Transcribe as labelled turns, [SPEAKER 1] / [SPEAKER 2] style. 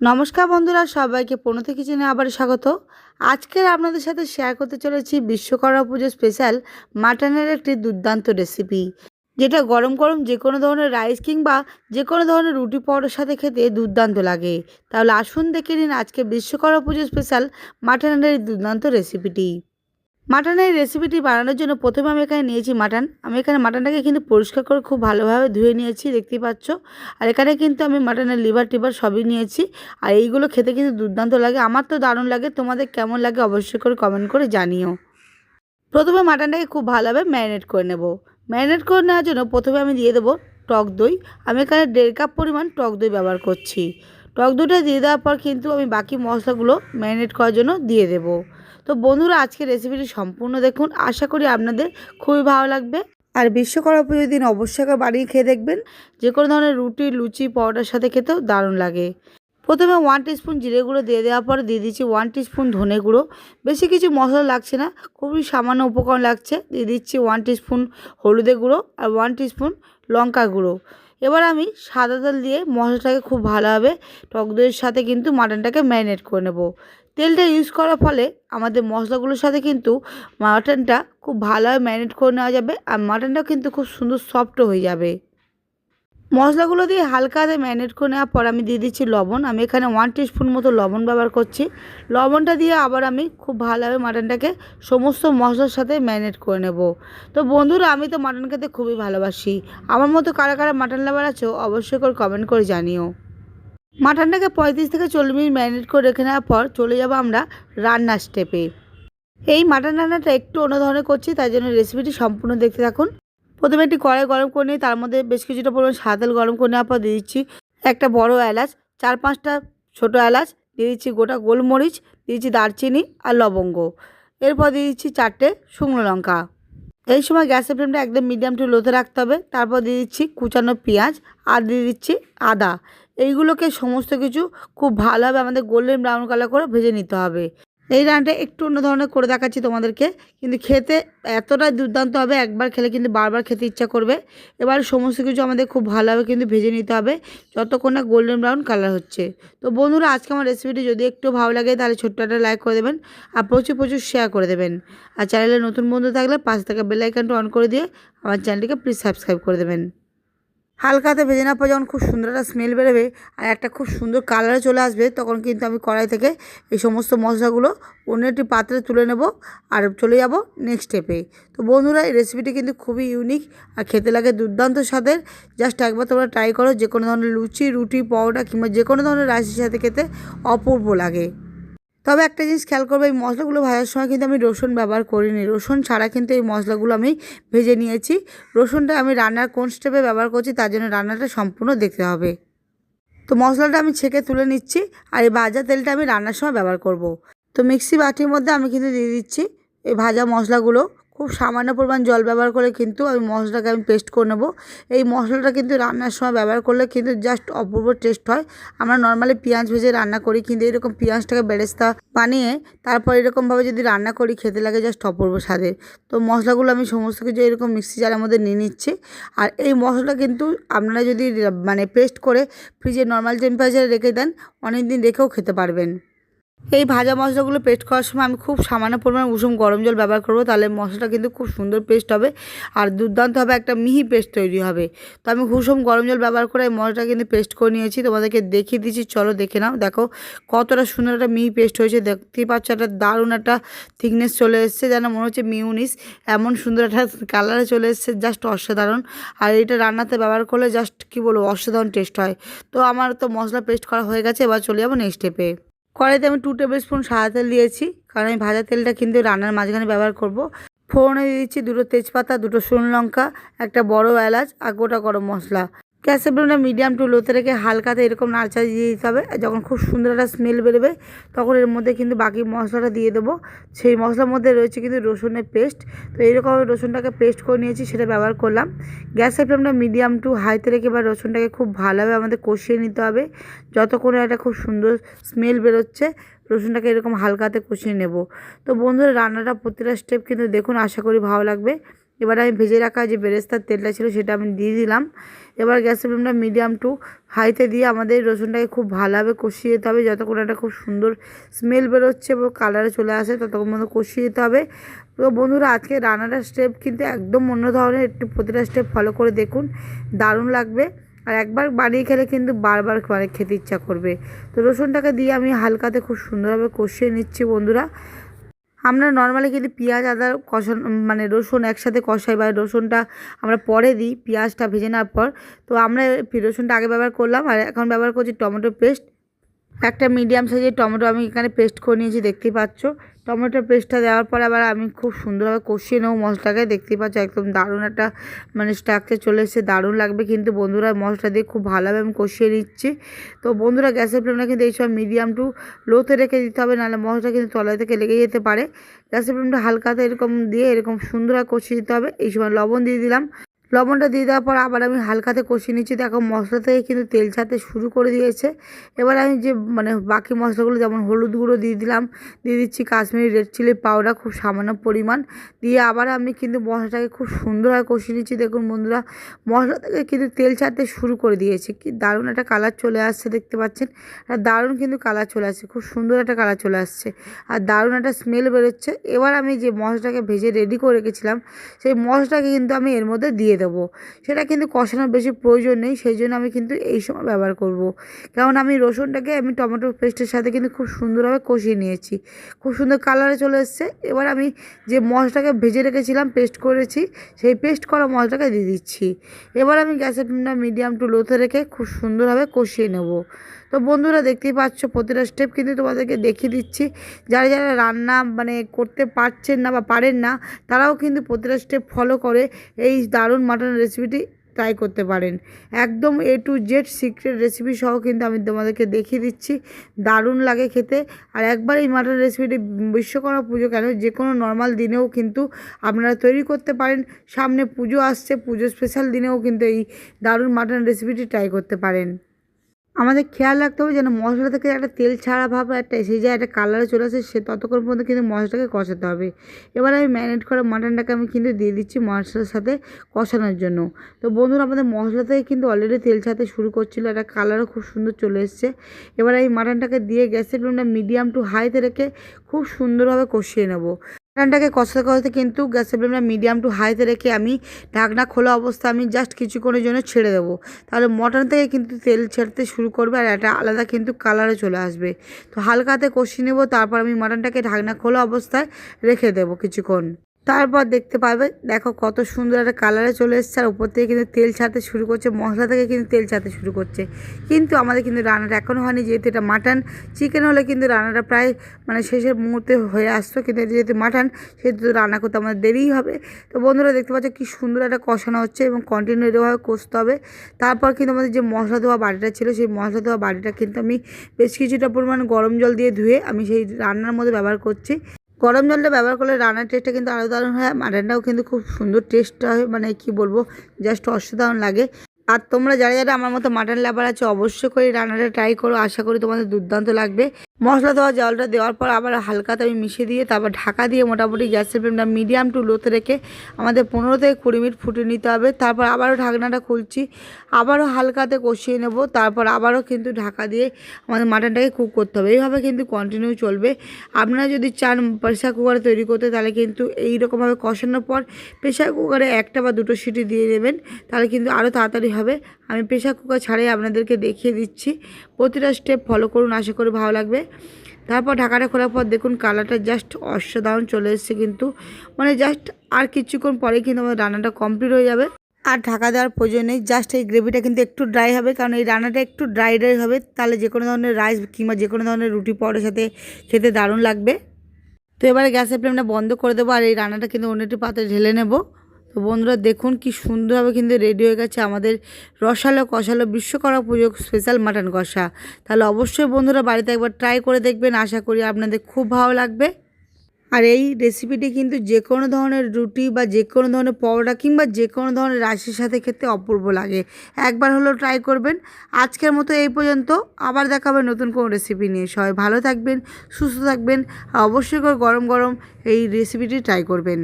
[SPEAKER 1] নমস্কার বন্ধুরা, সবাইকে পণ্য থেকে চিনে আবার স্বাগত। আজকের আপনাদের সাথে শেয়ার করতে চলেছি বিশ্বকর্মা পুজো স্পেশাল মাটনের একটি দুর্দান্ত রেসিপি যেটা গরম গরম যে কোনো ধরনের রাইস কিংবা যে কোনো ধরনের রুটি পরোটার সাথে খেতে দুর্দান্ত লাগে। তাহলে আসুন দেখে নিন আজকে বিশ্বকর্মা পুজো স্পেশাল মাটনের এই দুর্দান্ত রেসিপিটি মাটনের রেসিপিটি বানানোর জন্য প্রথমে আমি এখানে নিয়েছি মাটন। আমি এখানে মাটনটাকে কিন্তু পরিষ্কার করে খুব ভালোভাবে ধুয়ে নিয়েছি, দেখতেই পাচ্ছ। আর এখানে কিন্তু আমি মাটনের লিভার টিভার সবই নিয়েছি। আর এইগুলো খেতে কিন্তু দুর্দান্ত লাগে। আমার তো দারুণ লাগে। তোমাদের কেমন লাগে অবশ্যই করে কমেন্ট করে জানিও। প্রথমে মাটনটাকে খুব ভালোভাবে ম্যারিনেট করে নেব। ম্যারিনেট করে নেওয়ার জন্য প্রথমে আমি দিয়ে দেবো টক দই। আমি এখানে দেড় কাপ পরিমাণ টক দই ব্যবহার করছি। টক দইটা দিয়ে দেওয়ার পর কিন্তু আমি বাকি মশলাগুলো ম্যারিনেট করার জন্য দিয়ে দেবো। তো বন্ধুরা আজকে রেসিপিটি সম্পূর্ণ দেখুন। আশা করি আপনাদের খুবই ভালো লাগবে। আর বিশ্বকর্মা পুজোর দিন অবশ্যই বানিয়ে খেয়ে দেখবেন। যে কোনো ধরনের রুটি, লুচি, পরোটার সাথে খেতেও দারুণ লাগে। প্রথমে ওয়ান টিস্পুন জিরে গুঁড়ো দিয়ে দেওয়ার পরে দিয়ে দিচ্ছি ওয়ান টিস্পুন ধনে গুঁড়ো। বেশি কিছু মশলা লাগছে না, খুবই সামান্য উপকরণ লাগছে। দিয়ে দিচ্ছি ওয়ান টিস্পুন হলুদে গুঁড়ো আর ওয়ান টিস্পুন লঙ্কা গুঁড়ো। এবার আমি সাদা তেল দিয়ে মশলাটাকে খুব ভালোভাবে টক দইয়ের সাথে কিন্তু মাটনটাকে ম্যারিনেট করে নেব। তেলটা ইউজ করার ফলে আমাদের মশলাগুলোর সাথে কিন্তু মাটনটা খুব ভালোভাবে ম্যারিনেট করে নেওয়া যাবে আর মাটনটাও কিন্তু খুব সুন্দর সফটও হয়ে যাবে। মশলাগুলো দিয়ে হালকা হাতে ম্যারিনেট করে নেওয়ার পর আমি দিয়ে দিচ্ছি লবণ। আমি এখানে ওয়ান টিস্পুন মতো লবণ ব্যবহার করছি। লবণটা দিয়ে আবার আমি খুব ভালোভাবে মাটনটাকে সমস্ত মশলার সাথে ম্যারিনেট করে নেব। তো বন্ধুরা, আমি তো মাটন খেতে খুবই ভালোবাসি। আমার মতো কারা কারা মাটন লাভার আছো, অবশ্যই করে কমেন্ট করে জানিও। মাটনটাকে পঁয়ত্রিশ থেকে চল্লিশ মিনিট ম্যারিনেট করে রেখে নেওয়ার পর চলে যাব আমরা রান্নার স্টেপে এই মাটন রান্নাটা একটু অন্য ধরনের করছি, তাই জন্য রেসিপিটি সম্পূর্ণ দেখতে থাকুন। প্রথমে একটি কড়াই গরম করে নিই, তার মধ্যে বেশ কিছুটা পরিমাণ সাদা তেল গরম করে নেওয়ার পর দিয়ে দিচ্ছি একটা বড় এলাচ, চার পাঁচটা ছোটো এলাচ, দিয়ে দিচ্ছি গোটা গোলমরিচ, দিয়ে দিচ্ছি দারচিনি আর লবঙ্গ। এরপর দিয়ে দিচ্ছি চারটে শুকনো লঙ্কা। এই সময় গ্যাসের ফ্লেমটা একদম মিডিয়াম টু লোতে রাখতে হবে, তারপর দিয়ে দিচ্ছি কুচানো পেঁয়াজ আর দিয়ে দিচ্ছি আদা। এইগুলোকে সমস্ত কিছু খুব ভালোভাবে আমাদের গোল্ডেন ব্রাউন কালার করে ভেজে নিতে হবে। এই রান্নাটা একটু অন্য ধরনের করে দেখাচ্ছি তোমাদেরকে। কিন্তু খেতে এতটাই দুর্দান্ত হবে, একবার খেলে কিন্তু বারবার খেতে ইচ্ছা করবে। এবার সমস্ত কিছু আমাদের খুব ভালোভাবে কিন্তু ভেজে নিতে হবে, যতক্ষণ না গোল্ডেন ব্রাউন কালার হচ্ছে। তো বন্ধুরা, আজকে আমার রেসিপিটি যদি একটু ভালো লাগে, তাহলে ছোট্ট একটা লাইক করে দেবেন আর প্রচুর প্রচুর শেয়ার করে দেবেন। আর চ্যানেলে নতুন বন্ধু থাকলে পাশে থাকা বেল আইকনটা অন করে দিয়ে আমার চ্যানেলটিকে প্লিজ সাবস্ক্রাইব করে দেবেন। হালকাতে ভেজে নেওয়ার পর যখন খুব সুন্দর একটা স্মেল বেরোবে আর একটা খুব সুন্দর কালারে চলে আসবে, তখন কিন্তু আমি কড়াই থেকে এই সমস্ত মশলাগুলো অন্য একটি পাত্রে তুলে নেব আর চলে যাব নেক্সট স্টেপে তো বন্ধুরা, এই রেসিপিটি কিন্তু খুবই ইউনিক আর খেতে লাগে দুর্দান্ত স্বাদের। জাস্ট একবার তোমরা ট্রাই করো যে কোনো ধরনের লুচি, রুটি, পরোটা কিংবা যে কোনো ধরনের রাইসের সাথে খেতে অপূর্ব লাগে। তবে একটা জিনিস খেয়াল করব, এই মশলাগুলো ভাজার সময় কিন্তু আমি রসুন ব্যবহার করিনি। রসুন ছাড়া কিন্তু এই মশলাগুলো আমি ভেজে নিয়েছি। রসুনটা আমি রান্নার কোন স্টেপে ব্যবহার করছি তার জন্য রান্নাটা সম্পূর্ণ দেখতে হবে। তো মশলাটা আমি ছেঁকে তুলে নিচ্ছি আর এই ভাজা তেলটা আমি রান্নার সময় ব্যবহার করব। তো মিক্সি বাটির মধ্যে আমি কিন্তু দিয়ে দিচ্ছি এই ভাজা মশলাগুলো। খুব সামান্য পরিমাণ জল ব্যবহার করে কিন্তু আমি মশলাটাকে আমি পেস্ট করে নেব। এই মশলাটা কিন্তু রান্নার সময় ব্যবহার করলে কিন্তু জাস্ট অপূর্ব টেস্ট হয়। আমরা নর্মালি পেঁয়াজ ভেজে রান্না করি কিন্তু এরকম পেঁয়াজটাকে বেরেস্তা বানিয়ে তারপর এরকমভাবে যদি রান্না করি খেতে লাগে জাস্ট অপূর্ব স্বাদের। তো মশলাগুলো আমি সমস্ত কিছু এরকম মিক্সি জারের মধ্যে নিয়ে নিচ্ছি। আর এই মশলাটা কিন্তু আপনারা যদি মানে পেস্ট করে ফ্রিজে নর্মাল টেম্পারেচারে রেখে দেন অনেক দিন রেখেও খেতে পারবেন। এই ভাজা মশলাগুলো পেস্ট করার সময় আমি খুব সামান্য পরিমাণ উষুম গরম জল ব্যবহার করব, তাহলে মশলাটা কিন্তু খুব সুন্দর পেস্ট হবে আর দুর্দান্ত হবে একটা মিহি পেস্ট তৈরি হবে। তো আমি কুসুম গরম জল ব্যবহার করে মশলাটা কিন্তু পেস্ট করে নিয়েছি, তোমাদেরকে দেখিয়ে দিচ্ছি, চলো দেখে নাও। দেখো কতটা সুন্দর একটা মিহি পেস্ট হয়েছে, দেখতেই পাচ্ছ একটা দারুণ একটা থিকনেস চলে এসছে, যেন মনে হচ্ছে মিউনিস এমন সুন্দর একটা কালারে চলে এসছে জাস্ট অসাধারণ। আর এটা রান্নাতে ব্যবহার করলে জাস্ট কী বলব, অসাধারণ টেস্ট হয়। তো আমার তো মশলা পেস্ট করা হয়ে গেছে, এবার চলে যাব নেক্সট স্টেপে কড়াইতে আমি টু টেবিল স্পুন সাদা তেল দিয়েছি, কারণ আমি ভাজা তেলটা কিন্তু রান্নার মাঝখানে ব্যবহার করব। ফোড়নে দিয়ে দিচ্ছি দুটো তেজপাতা, দুটো শুকনো লঙ্কা, একটা বড় এলাচ আর গোটা গরম মশলা। গ্যাসের ফ্লেমটা মিডিয়াম টু লোতে রেখে হালকাতে এরকম নাড়চাড়ি দিয়ে দিতে হবে। যখন খুব সুন্দর একটা স্মেল বেরোবে, তখন এর মধ্যে কিন্তু বাকি মশলাটা দিয়ে দেবো। সেই মশলার মধ্যে রয়েছে কিন্তু রসুনের পেস্ট তো এইরকম রসুনটাকে পেস্ট করে নিয়েছি, সেটা ব্যবহার করলাম। গ্যাসের ফ্লেমটা মিডিয়াম টু হাইতে রেখে বা রসুনটাকে খুব ভালোভাবে আমাদের কষিয়ে নিতে হবে। যতক্ষণে একটা খুব সুন্দর স্মেল বেরোচ্ছে, রসুনটাকে এরকম হালকাতে কষিয়ে নেব। তো বন্ধুরা, রান্নাটা প্রতিটা স্টেপ কিন্তু দেখুন, আশা করি ভালো লাগবে। এবার আমি ভেজে রাখা যে বেরেস্তার তেলটা ছিল সেটা আমি দিয়ে দিলাম। এবার গ্যাসের ফ্লেমটা মিডিয়াম টু হাইতে দিয়ে আমাদের রসুনটাকে খুব ভালোভাবে কষিয়ে যেতে হবে। যতক্ষণ একটা খুব সুন্দর স্মেল বেরোচ্ছে এবং কালারে চলে আসে, ততক্ষণ মতো কষিয়ে যেতে হবে। তো বন্ধুরা, আজকে রান্নাটার স্টেপ কিন্তু একদম অন্য ধরনের একটু প্রতিটা স্টেপ ফলো করে দেখুন। দারুণ লাগবে। আর একবার বানিয়ে খেলে কিন্তু বারবার মানে খেতে ইচ্ছা করবে। তো রসুনটাকে দিয়ে আমি হালকাতে খুব সুন্দরভাবে কষিয়ে নিচ্ছি বন্ধুরা। আমরা নর্মালি কিন্তু পেঁয়াজ, আদা, কষানো মানে রসুন একসাথে কষাই বা রসুনটা আমরা পরে দিই, পেঁয়াজটা ভেজে নেওয়ার পর। তো আমরা রসুনটা আগে ব্যবহার করলাম আর এখন ব্যবহার করছি টমেটো পেস্ট একটা মিডিয়াম সাইজের টমেটো আমি এখানে পেস্ট করে নিয়েছি দেখতে পাচ্ছ। টমেটো পেস্টটা দেওয়ার পর আবার আমি খুব সুন্দরভাবে কষিয়ে নেব মশলাকে দেখতেই পাচ্ছ একদম দারুণ একটা মানে স্ট্রাকচার চলে এসেছে, দারুণ লাগবে কিন্তু বন্ধুরা মশলা দিয়ে খুব ভালোভাবে আমি কষিয়ে নিচ্ছি। তো বন্ধুরা গ্যাসের ফ্লেমটা কিন্তু এই সময় মিডিয়াম টু লোতে রেখে দিতে হবে, নাহলে মশলা কিন্তু তলা থেকে লেগে যেতে পারে। গ্যাসের ফ্লেমটা হালকাতে এরকম দিয়ে এরকম সুন্দরভাবে কষিয়ে দিতে হবে। এই সময় লবণ দিয়ে দিলাম। লবণটা দিয়ে দেওয়ার পর আবার আমি হালকাতে কষিয়ে নিচ্ছি। দেখো, মশলা থেকে কিন্তু তেল ছাড়তে শুরু করে দিয়েছে। এবার আমি যে মানে বাকি মশলাগুলো যেমন হলুদ গুঁড়ো দিয়ে দিলাম, দিয়ে দিচ্ছি কাশ্মীরি রেড চিলি পাউডার খুব সামান্য পরিমাণ। দিয়ে আবার আমি কিন্তু মশলাটাকে খুব সুন্দরভাবে কষিয়ে নিচ্ছি। দেখুন বন্ধুরা, মশলা থেকে কিন্তু তেল ছাড়তে শুরু করে দিয়েছে। কি দারুণ একটা কালার চলে আসছে, দেখতে পাচ্ছেন? আর দারুণ কিন্তু কালার চলে আসছে, খুব সুন্দর একটা কালার চলে আসছে। আর দারুণ একটা স্মেল বেরোচ্ছে। এবার আমি যে মশলাটাকে ভেজে রেডি করে রেখেছিলাম, সেই মশলাটাকে কিন্তু আমি এর মধ্যে দিয়ে দেবো। সেটা কিন্তু কষানোর বেশি প্রয়োজন নেই সেই জন্য আমি কিন্তু এই সময় ব্যবহার করব। কারণ আমি রসুনটাকে, আমি টমেটো পেস্টের সাথে কিন্তু খুব সুন্দরভাবে কষিয়ে নিয়েছি। খুব সুন্দর কালারে চলে এসছে। এবার আমি যে মশলাটাকে ভেজে রেখেছিলাম পেস্ট করেছি, সেই পেস্ট করা মশলাটাকে দিয়ে দিচ্ছি। এবার আমি গ্যাসের মিডিয়াম টু লোতে রেখে খুব সুন্দরভাবে কষিয়ে নেব। তো বন্ধুরা দেখতেই পাচ্ছ, প্রতিটা স্টেপ কিন্তু তোমাদেরকে দেখিয়ে দিচ্ছি। যারা যারা রান্না মানে করতে পারছেন না বা পারেন না, তারাও কিন্তু প্রতিটা স্টেপ ফলো করে এই দারুণ মাটন রেসিপিটি ট্রাই করতে পারেন। একদম A to Z secret recipe সহ কিন্তু আমি তোমাদেরকে দেখিয়ে দিচ্ছি। দারুণ লাগে খেতে। আর একবার এই মাটন রেসিপিটি বিশ্বকর্মা পুজো কেন? যে কোনো নর্মাল দিনেও কিন্তু আপনারা তৈরি করতে পারেন। সামনে পুজো আসছে পুজো স্পেশাল দিনেও কিন্তু এই দারুণ মাটন রেসিপিটি ট্রাই করতে পারেন। আমাদের খেয়াল রাখতে হবে যেন মশলা থেকে একটা তেল ছাড়া ভাব একটা এসে যায়, একটা কালারে চলে আসে, সে ততক্ষণ পর্যন্ত কিন্তু মশলাটাকে কষাতে হবে। এবার আমি ম্যারিনেট করা মাটনটাকে আমি কিন্তু দিয়ে দিচ্ছি মশলার সাথে কষানোর জন্য। তো বন্ধুরা, আমাদের মশলা থেকে কিন্তু অলরেডি তেল ছাড়তে শুরু করছিল, একটা কালারও খুব সুন্দর চলে এসছে। এবার এই মাটনটাকে দিয়ে গ্যাসের ফ্লেমটা মিডিয়াম টু হাইতে রেখে খুব সুন্দরভাবে কষিয়ে নেব। মাটনটাকে কষাতে কষাতে কিন্তু গ্যাসের ফ্লেমটা মিডিয়াম টু হাইতে রেখে আমি ঢাকনা খোলা অবস্থা আমি জাস্ট কিছুক্ষণের জন্য ছেড়ে দেবো। তাহলে মটন থেকে কিন্তু তেল ছাড়তে শুরু করবে আর একটা আলাদা কিন্তু কালারও চলে আসবে। তো হালকাতে কষিয়ে নেব, তারপর আমি মটনটাকে ঢাকনা খোলা অবস্থায় রেখে দেবো কিছুক্ষণ। তারপর দেখতে পাবে, দেখো কত সুন্দর একটা কালারে চলে এসছে। আর উপর থেকে কিন্তু তেল ছাড়তে শুরু করছে, মশলা থেকে কিন্তু তেল ছাড়তে শুরু করছে। কিন্তু আমাদের কিন্তু রান্নাটা এখনও হয়নি, যেহেতু এটা মাটন চিকেন হলে কিন্তু রান্নাটা প্রায় মানে শেষের মুহূর্তে হয়ে আসতো। কিন্তু যেহেতু মাটন সেহেতু রান্না করতে আমাদের দেরিই হবে। তো বন্ধুরা দেখতে পাচ্ছ কি সুন্দর একটা কষানো হচ্ছে এবং কন্টিনিউ এরভাবে কষতে হবে। তারপর কিন্তু আমাদের যে মশলা দেওয়া বাটিটা ছিল, সেই মশলা দেওয়া বাটিটা কিন্তু আমি বেশ কিছুটা পরিমাণ গরম জল দিয়ে ধুয়ে আমি সেই রান্নার মধ্যে ব্যবহার করছি। গরম জলটা ব্যবহার করলে রান্নার টেস্টটা কিন্তু আরও দারুণ হয় মাটনটাও কিন্তু খুব সুন্দর টেস্ট হয় মানে কি বলব জাস্ট অসাধারণ লাগে। আর তোমরা যারা যারা আমার মতো মাটন লাভার আছে, অবশ্যই করে রান্নাটা ট্রাই করো। আশা করি তোমাদের দুর্দান্ত লাগবে। মশলা দেওয়া জলটা দেওয়ার পর আবার হালকাতে আমি মিশিয়ে দিয়ে, তারপর ঢাকা দিয়ে মোটামুটি গ্যাসের ফ্লেমটা মিডিয়াম টু লোতে রেখে আমাদের পনেরো থেকে কুড়ি মিনিট ফুটে নিতে হবে। তারপর আবারও ঢাকনাটা খুলছি। আবারও হালকাতে কষিয়ে নেব। তারপর আবারও কিন্তু ঢাকা দিয়ে আমাদের মাটনটাকে কুক করতে হবে। এইভাবে কিন্তু কন্টিনিউ চলবে। আপনারা যদি চান প্রেশার কুকারে তৈরি করতে, তাহলে কিন্তু এইরকমভাবে কষানোর পর প্রেশার কুকারে একটা বা দুটো সিটি দিয়ে দেবেন তাহলে কিন্তু আরও তাড়াতাড়ি হবে। আমি প্রেশার কুকার ছাড়াই আপনাদেরকে দেখিয়ে দিচ্ছি। প্রতিটা স্টেপ ফলো করুন, আশা করি ভালো লাগবে। তারপর ঢাকাটা খোলার পর দেখুন কালারটা জাস্ট অসাধারণ চলে এসছে কিন্তু। মানে জাস্ট আর কিছুক্ষণ পরেই কিন্তু আমাদের রান্নাটা কমপ্লিট হয়ে যাবে। আর ঢাকা দেওয়ার প্রয়োজন নেই জাস্ট এই গ্রেভিটা কিন্তু একটু ড্রাই হবে, কারণ এই রান্নাটা একটু ড্রাই ড্রাই হবে। তাহলে যে কোনো ধরনের রাইস কিংবা যে কোনো ধরনের রুটি পরোটার সাথে খেতে দারুণ লাগবে। তো এবারে গ্যাসের ফ্লেমটা বন্ধ করে দেবো আর এই রান্নাটা কিন্তু অন্য একটি পাত্রে ঢেলে নেব। তো বন্ধুরা দেখুন কি সুন্দরভাবে কিন্তু রেডি হয়ে গেছে আমাদের রসালো কষালো বিশ্বকর্মা পুজো স্পেশাল মাটন কষা। তাহলে অবশ্যই বন্ধুরা বাড়িতে একবার ট্রাই করে দেখবেন, আশা করি আপনাদের খুব ভালো লাগবে। আর এই রেসিপিটি কিন্তু যে কোনো ধরনের রুটি বা যে কোনো ধরনের পরোটা কিংবা যে কোনো ধরনের রাশির সাথে খেতে অপূর্ব লাগে। একবার হলেও ট্রাই করবেন। আজকের মতো এই পর্যন্ত। আবার দেখা হবে নতুন কোনো রেসিপি নিয়ে। সবাই ভালো থাকবেন, সুস্থ থাকবেন, আর অবশ্যই করে গরম গরম এই রেসিপিটি ট্রাই করবেন।